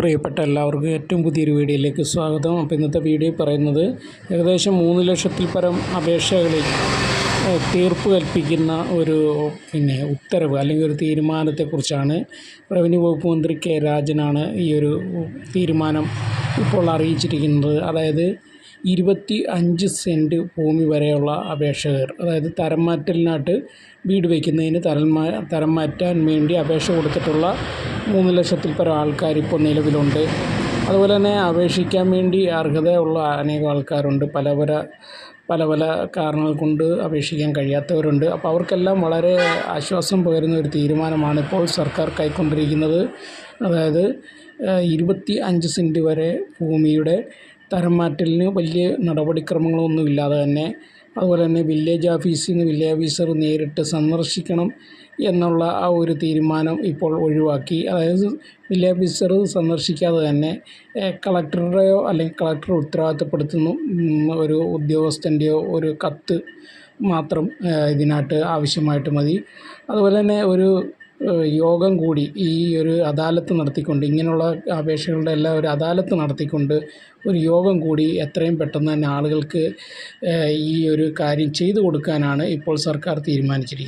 പ്രിയപ്പെട്ട എല്ലാവർക്കും ഏറ്റവും പുതിയൊരു വീഡിയോയിലേക്ക് സ്വാഗതം. അപ്പോൾ ഇന്നത്തെ വീഡിയോ പറയുന്നത് ഏകദേശം മൂന്ന് ലക്ഷത്തിൽ പരം അപേക്ഷകളിൽ തീർപ്പ് കൽപ്പിക്കുന്ന ഒരു പിന്നെ ഉത്തരവ് അല്ലെങ്കിൽ ഒരു തീരുമാനത്തെക്കുറിച്ചാണ് റവന്യൂ വകുപ്പ് മന്ത്രി കെ രാജനാണ് ഈ ഒരു തീരുമാനം ഇപ്പോൾ അറിയിച്ചിരിക്കുന്നത്. അതായത് ഇരുപത്തി അഞ്ച് സെന്റ് ഭൂമി വരെയുള്ള അപേക്ഷകർ അതായത് തരം മാറ്റലിനായിട്ട് വീട് വയ്ക്കുന്നതിന് തരം തരം മാറ്റാൻ വേണ്ടി അപേക്ഷ കൊടുത്തിട്ടുള്ള മൂന്ന് ലക്ഷത്തിൽ പരം ആൾക്കാർ ഇപ്പോൾ നിലവിലുണ്ട്. അതുപോലെ തന്നെ അപേക്ഷിക്കാൻ വേണ്ടി അർഹതയുള്ള അനേകം ആൾക്കാരുണ്ട്. പല പല പല പല കാരണങ്ങൾ കൊണ്ട് അപേക്ഷിക്കാൻ കഴിയാത്തവരുണ്ട്. അപ്പോൾ അവർക്കെല്ലാം വളരെ ആശ്വാസം പകരുന്ന ഒരു തീരുമാനമാണ് ഇപ്പോൾ സർക്കാർ കൈക്കൊണ്ടിരിക്കുന്നത്. അതായത് ഇരുപത്തി അഞ്ച് സെന്റ് വരെ ഭൂമിയുടെ തരം മാറ്റലിന് വലിയ നടപടിക്രമങ്ങളൊന്നും ഇല്ലാതെ തന്നെ അതുപോലെ തന്നെ വില്ലേജ് ഓഫീസിൽ നിന്ന് വില്ലേജ് ഓഫീസർ നേരിട്ട് സന്ദർശിക്കണം എന്നുള്ള ആ ഒരു തീരുമാനം ഇപ്പോൾ ഒഴിവാക്കി. അതായത് വില്ലേജ് ഓഫീസർ സന്ദർശിക്കാതെ തന്നെ കളക്ടറുടെയോ അല്ലെങ്കിൽ കളക്ടർ ഉത്തരവാദിത്തപ്പെടുത്തുന്നു. ഒരു ഉദ്യോഗസ്ഥന്റെയോ ഒരു കത്ത് മാത്രം ഇതിനായിട്ട് ആവശ്യമായിട്ട് മതി. അതുപോലെ തന്നെ ഒരു യോഗം കൂടി ഈ ഒരു അദാലത്ത് നടത്തിക്കൊണ്ട് ഇങ്ങനെയുള്ള അപേക്ഷകളുടെ എല്ലാം ഒരു അദാലത്ത് നടത്തിക്കൊണ്ട് ഒരു യോഗം കൂടി എത്രയും പെട്ടെന്ന് തന്നെ ആളുകൾക്ക് ഈ ഒരു കാര്യം ചെയ്തു കൊടുക്കാനാണ് ഇപ്പോൾ സർക്കാർ തീരുമാനിച്ചിരിക്കുന്നത്.